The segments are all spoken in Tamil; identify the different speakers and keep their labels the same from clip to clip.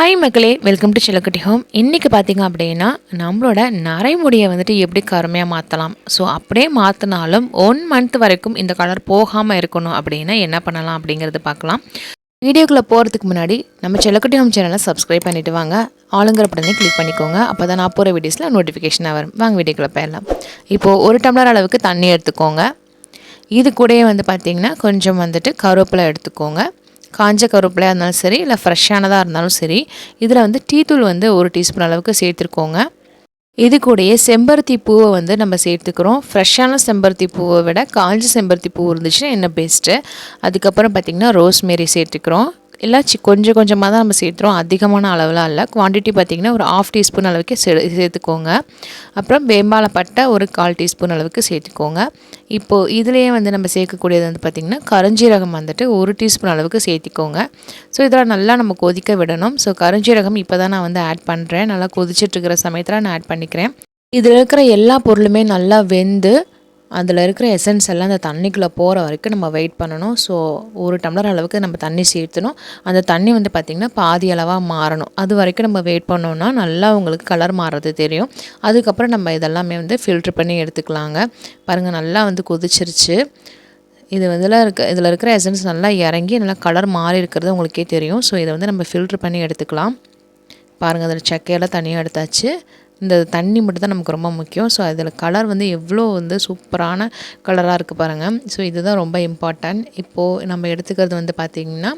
Speaker 1: ஹாய் மக்களே வெல்கம் டு செல்லக்கட்டி ஹோம் இன்றைக்கி பார்த்திங்க அப்படின்னா நம்மளோட நரைமுடியை வந்துட்டு எப்படி கருமையாக மாற்றலாம் ஸோ அப்படியே மாற்றினாலும் ஒன் மந்த் வரைக்கும் இந்த கலர் போகாமல் இருக்கணும் அப்படின்னா என்ன பண்ணலாம் அப்படிங்கிறது பார்க்கலாம் வீடியோக்குள்ளே போகிறதுக்கு முன்னாடி நம்ம செல்லக்குட்டி ஹோம் சேனலை சப்ஸ்கிரைப் பண்ணிவிட்டு வாங்க. ஆளுங்கிற படனே கிளிக் பண்ணிக்கோங்க. அப்போ தான் நான் போகிற வீடியோஸில் நோட்டிஃபிகேஷனாக வரும். வாங்க வீடியோக்குள்ளே போயிடலாம். இப்போது ஒரு டம்ளர் அளவுக்கு தண்ணி எடுத்துக்கோங்க. இது கூடயே வந்து பார்த்திங்கன்னா கொஞ்சம் வந்துட்டு கருவேப்பிலை எடுத்துக்கோங்க. காஞ்ச கருவேப்பிலையாக இருந்தாலும் சரி இல்லை ஃப்ரெஷ்ஷானதாக இருந்தாலும் சரி இதில் வந்து டீத்தூள் வந்து ஒரு டீஸ்பூன் அளவுக்கு சேர்த்துருக்கோங்க. இது கூடயே செம்பருத்தி பூவை வந்து நம்ம சேர்த்துக்கிறோம். ஃப்ரெஷ்ஷான செம்பருத்தி பூவை விட காஞ்ச செம்பருத்தி பூ இருந்துச்சுன்னா என்ன பெஸ்ட்டு அதுக்கப்புறம் பார்த்திங்கன்னா ரோஸ்மேரி சேர்த்துக்கிறோம். எல்லாம் கொஞ்சம் கொஞ்சமாக தான் நம்ம சேர்த்துறோம். அதிகமான அளவுலாம் இல்லை. குவான்டிட்டி பார்த்திங்கன்னா ஒரு ஆஃப் டீஸ்பூன் அளவுக்கு சே சேர்த்துக்கோங்க. அப்புறம் வேம்பாலப்பட்டை ஒரு கால் டீஸ்பூன் அளவுக்கு சேர்த்துக்கோங்க. இப்போது இதுலேயே வந்து நம்ம சேர்க்கக்கூடியது வந்து பார்த்திங்கன்னா கருஞ்சீரகம் வந்துட்டு ஒரு டீஸ்பூன் அளவுக்கு சேர்த்திக்கோங்க. ஸோ இதெல்லாம் நல்லா நம்ம கொதிக்க விடணும். ஸோ கருஞ்சீரகம் இப்போ தான் நான் வந்து ஆட் பண்ணுறேன் நல்லா கொதிச்சிட்ருக்கிற சமயத்தில் நான் ஆட் பண்ணிக்கிறேன். இதில் இருக்கிற எல்லா பொருளுமே நல்லா வெந்து அதில் இருக்கிற எசன்ஸ் எல்லாம் அந்த தண்ணிக்குள்ளே போகிற வரைக்கும் நம்ம வெயிட் பண்ணணும். ஸோ ஒரு டம்ளர் அளவுக்கு நம்ம தண்ணி சேர்த்தணும். அந்த தண்ணி வந்து பார்த்திங்கன்னா பாதி அளவாக மாறணும். அது வரைக்கும் நம்ம வெயிட் பண்ணோன்னா நல்லா உங்களுக்கு கலர் மாறுறது தெரியும். அதுக்கப்புறம் நம்ம இதெல்லாமே வந்து ஃபில்ட்ரு பண்ணி எடுத்துக்கலாங்க. பாருங்கள் நல்லா வந்து கொதிச்சிருச்சு. இது இதில் இருக்க இதில் இருக்கிற எசன்ஸ் நல்லா இறங்கி நல்லா கலர் மாறி இருக்கிறது உங்களுக்கே தெரியும். ஸோ இதை வந்து நம்ம ஃபில்ட்ரு பண்ணி எடுத்துக்கலாம். பாருங்கள் அதில் சக்கையெல்லாம் தனியாக எடுத்தாச்சு. இந்த தண்ணி மட்டும் தான் நமக்கு ரொம்ப முக்கியம். ஸோ அதில் கலர் வந்து எவ்வளோ வந்து சூப்பரான கலராக இருக்குது பாருங்கள் ஸோ இதுதான் ரொம்ப இம்பார்ட்டன்ட் இப்போது நம்ம எடுத்துக்கிறது வந்து பார்த்திங்கன்னா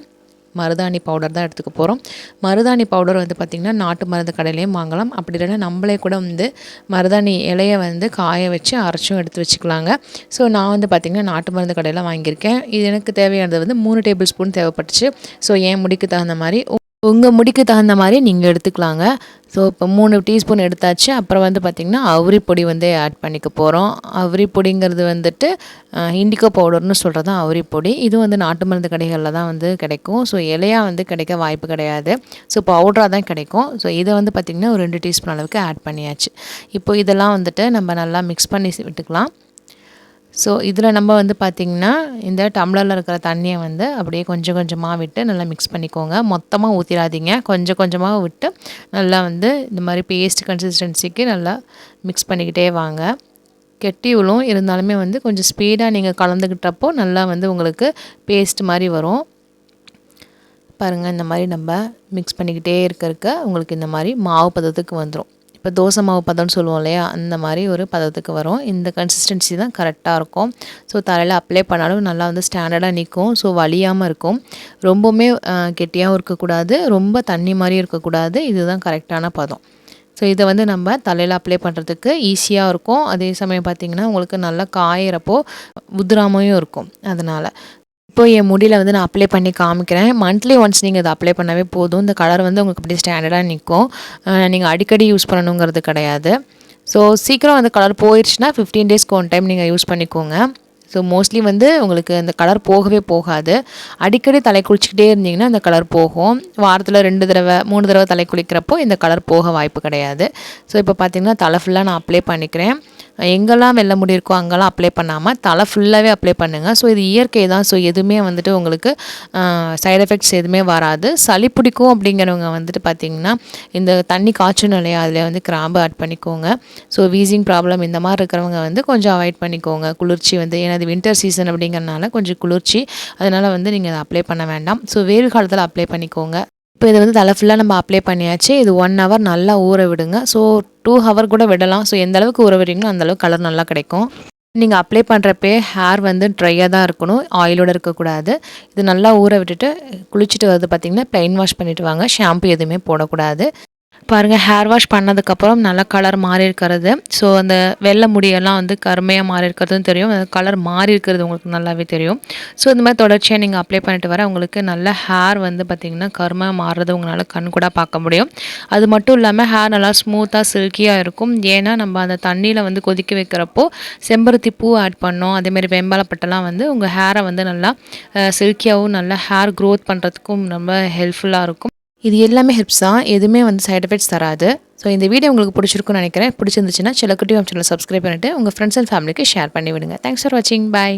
Speaker 1: மருதாணி பவுடர் தான் எடுத்துக்க போகிறோம் மருதாணி பவுடர் வந்து பார்த்திங்கன்னா நாட்டு மருந்து கடையிலையும் வாங்கலாம். அப்படி இல்லைன்னா நம்மளே கூட வந்து மருதாணி இலையை வந்து காய வச்சு அரைச்சும் எடுத்து வச்சுக்கலாங்க. ஸோ நான் வந்து பார்த்திங்கன்னா நாட்டு மருந்து கடையில் வாங்கியிருக்கேன். இது எனக்கு தேவையானது வந்து மூணு டேபிள் ஸ்பூன் தேவைப்பட்டுச்சு. ஸோ என் முடிக்கு தகுந்த மாதிரி உங்கள் முடிக்கு தகுந்த மாதிரி நீங்கள் எடுத்துக்கலாங்க. ஸோ இப்போ மூணு டீஸ்பூன் எடுத்தாச்சு. அப்புறம் வந்து பார்த்திங்கன்னா அவுரி பொடி வந்து ஆட் பண்ணிக்க போகிறோம் அவுரி பொடிங்கிறது வந்துட்டு இண்டிகோ பவுடர்னு சொல்கிறது தான் அவுரி பொடி. இது வந்து நாட்டு மருந்து கடைகளில் தான் வந்து கிடைக்கும். ஸோ இலையாக வந்து கிடைக்க வாய்ப்பு கிடையாது. ஸோ பவுடராக தான் கிடைக்கும். ஸோ இதை வந்து பார்த்திங்கன்னா ஒரு ரெண்டு டீஸ்பூன் அளவுக்கு ஆட் பண்ணியாச்சு. இப்போ இதெல்லாம் வந்துட்டு நம்ம நல்லா மிக்ஸ் பண்ணி விட்டுக்கலாம். ஸோ இதில் நம்ம வந்து பார்த்திங்கன்னா இந்த டம்ளரில் இருக்கிற தண்ணியை வந்து அப்படியே கொஞ்சம் கொஞ்சமாக விட்டு நல்லா மிக்ஸ் பண்ணிக்கோங்க. மொத்தமாக ஊற்றிடாதீங்க கொஞ்சம் கொஞ்சமாக விட்டு நல்லா வந்து இந்த மாதிரி பேஸ்ட் கன்சிஸ்டன்சிக்கு நல்லா மிக்ஸ் பண்ணிக்கிட்டே வாங்க. கெட்டி விழும் இருந்தாலுமே வந்து கொஞ்சம் ஸ்பீடாக நீங்கள் கலந்துக்கிட்டப்போ நல்லா வந்து உங்களுக்கு பேஸ்ட் மாதிரி வரும். பாருங்கள் இந்த மாதிரி நம்ம மிக்ஸ் பண்ணிக்கிட்டே இருக்க இருக்க உங்களுக்கு இந்த மாதிரி மாவு பதத்துக்கு வந்துடும் இப்போ தோசை மாவு பதம்னு சொல்லுவோம் இல்லையா? அந்த மாதிரி ஒரு பதத்துக்கு வரும். இந்த கன்சிஸ்டன்சி தான் கரெக்டாக இருக்கும். ஸோ தலையில் அப்ளை பண்ணாலும் நல்லா வந்து ஸ்டாண்டர்டாக நிற்கும் ஸோ வலியாமல் இருக்கும். ரொம்பவுமே கெட்டியாகவும் இருக்கக்கூடாது. ரொம்ப தண்ணி மாதிரி இருக்கக்கூடாது. இதுதான் கரெக்டான பதம். ஸோ இதை வந்து நம்ம தலையில் அப்ளை பண்ணுறதுக்கு ஈஸியாக இருக்கும். அதே சமயம் பார்த்திங்கன்னா உங்களுக்கு நல்லா காயிறப்போ உதிராமையும் இருக்கும். அதனால். இப்போ என் முடியில் வந்து நான் அப்ளை பண்ணி காமிக்கிறேன். மந்த்லி ஒன்ஸ் நீங்கள் அதை அப்ளை பண்ணவே போதும். இந்த கலர் வந்து உங்களுக்கு அப்படியே ஸ்டாண்டர்டாக நிற்கும் நீங்கள் அடிக்கடி யூஸ் பண்ணணுங்கிறது கிடையாது. ஸோ சீக்கிரம் அந்த கலர் போயிடுச்சுன்னா ஃபிஃப்டீன் டேஸ்க்கு ஒன் டைம் நீங்கள் யூஸ் பண்ணிக்கோங்க. ஸோ மோஸ்ட்லி வந்து உங்களுக்கு அந்த கலர் போகவே போகாது. அடிக்கடி தலை குளிச்சுக்கிட்டே இருந்தீங்கன்னா அந்த கலர் போகும். வாரத்தில் ரெண்டு தடவை மூணு தடவை தலை குளிக்கிறப்போ இந்த கலர் போக வாய்ப்பு கிடையாது. ஸோ இப்போ பார்த்திங்கன்னா தலை ஃபுல்லாக நான் அப்ளை பண்ணிக்கிறேன். எங்கெல்லாம் வெள்ள முடி இருக்கோ அங்கெல்லாம் அப்ளை பண்ணாமல் தலை ஃபுல்லாகவே அப்ளை பண்ணுங்கள் ஸோ இது இயற்கை தான். ஸோ எதுவுமே வந்துட்டு உங்களுக்கு சைட் எஃபெக்ட்ஸ் எதுவுமே வராது. சளி பிடிக்கும் அப்படிங்கிறவங்க வந்துட்டு பார்த்திங்கன்னா இந்த தண்ணி காய்ச்சல் நிலையா அதில் வந்து கிராம்பு ஆட் பண்ணிக்கோங்க. ஸோ வீசிங் ப்ராப்ளம் இந்த மாதிரி இருக்கிறவங்க வந்து கொஞ்சம் அவாய்ட் பண்ணிக்கோங்க. குளிர்ச்சி வந்து ஏன்னா அது வின்டர் சீசன் அப்படிங்கிறனால கொஞ்சம் குளிர்ச்சி. அதனால் வந்து நீங்கள் அதை அப்ளை பண்ண வேண்டாம். ஸோ வெயில் காலத்தில் அப்ளை பண்ணிக்கோங்க. இப்போ இதை வந்து தலை ஃபுல்லாக நம்ம அப்ளை பண்ணியாச்சு. இது ஒன் ஹவர் நல்லா ஊற விடுங்க. ஸோ டூ ஹவர் கூட விடலாம். ஸோ எந்த அளவுக்கு ஊற விடுறீங்களோ அந்தளவுக்கு கலர் நல்லா கிடைக்கும். நீங்கள் அப்ளை பண்ணுறப்பே ஹேர் வந்து ட்ரையாக தான் இருக்கணும். ஆயிலோடு இருக்கக்கூடாது இது நல்லா ஊற விட்டுட்டு குளிச்சுட்டு வருது பார்த்திங்கன்னா ப்ளைன் வாஷ் பண்ணிவிட்டு வாங்க. ஷாம்பு எதுவுமே போடக்கூடாது. பாருங்கள் ஹேர் வாஷ் பண்ணதுக்கப்புறம் நல்லா கலர் மாறி இருக்கிறது ஸோ அந்த வெள்ளை முடியெல்லாம் வந்து கருமையாக மாறி இருக்கிறதும் தெரியும். அந்த கலர் மாறி இருக்கிறது உங்களுக்கு நல்லாவே தெரியும். ஸோ இந்த மாதிரி தொடர்ச்சியாக நீங்கள் அப்ளை பண்ணிட்டு வர உங்களுக்கு நல்ல ஹேர் வந்து பார்த்திங்கன்னா கருமையாக மாறுறது உங்களால் கண் கூட பார்க்க முடியும். அது மட்டும் இல்லாமல் ஹேர் நல்லா ஸ்மூத்தாக சில்கியாக இருக்கும். ஏன்னா நம்ம அந்த தண்ணியில் வந்து கொதிக்க வைக்கிறப்போ செம்பருத்தி பூ ஆட் பண்ணோம். அதேமாதிரி வெம்பாலப்பட்டெல்லாம் வந்து உங்கள் ஹேரை வந்து நல்லா சில்கியாகவும் நல்லா ஹேர் க்ரோத் பண்ணுறதுக்கும் ரொம்ப ஹெல்ப்ஃபுல்லாக இருக்கும். இது எல்லாமே ஹெல்ப்ஸ் தான். எதுவுமே வந்து சைட் எஃபெக்ட்ஸ் தராது. ஸோ இந்த வீடியோ உங்களுக்கு பிடிச்சிருக்குன்னு நினைக்கிறேன். பிடிச்சிருந்துச்சுன்னா சில குட்டி சேனல் சப்ஸ்கிரைப் பண்ணிவிட்டு உங்கள் ஃப்ரெண்ட்ஸ் அண்ட் ஃபேமிலிக்கு ஷேர் பண்ணி விடுங்க தேங்க்ஸ் ஃபார் வாட்சிங் பாய்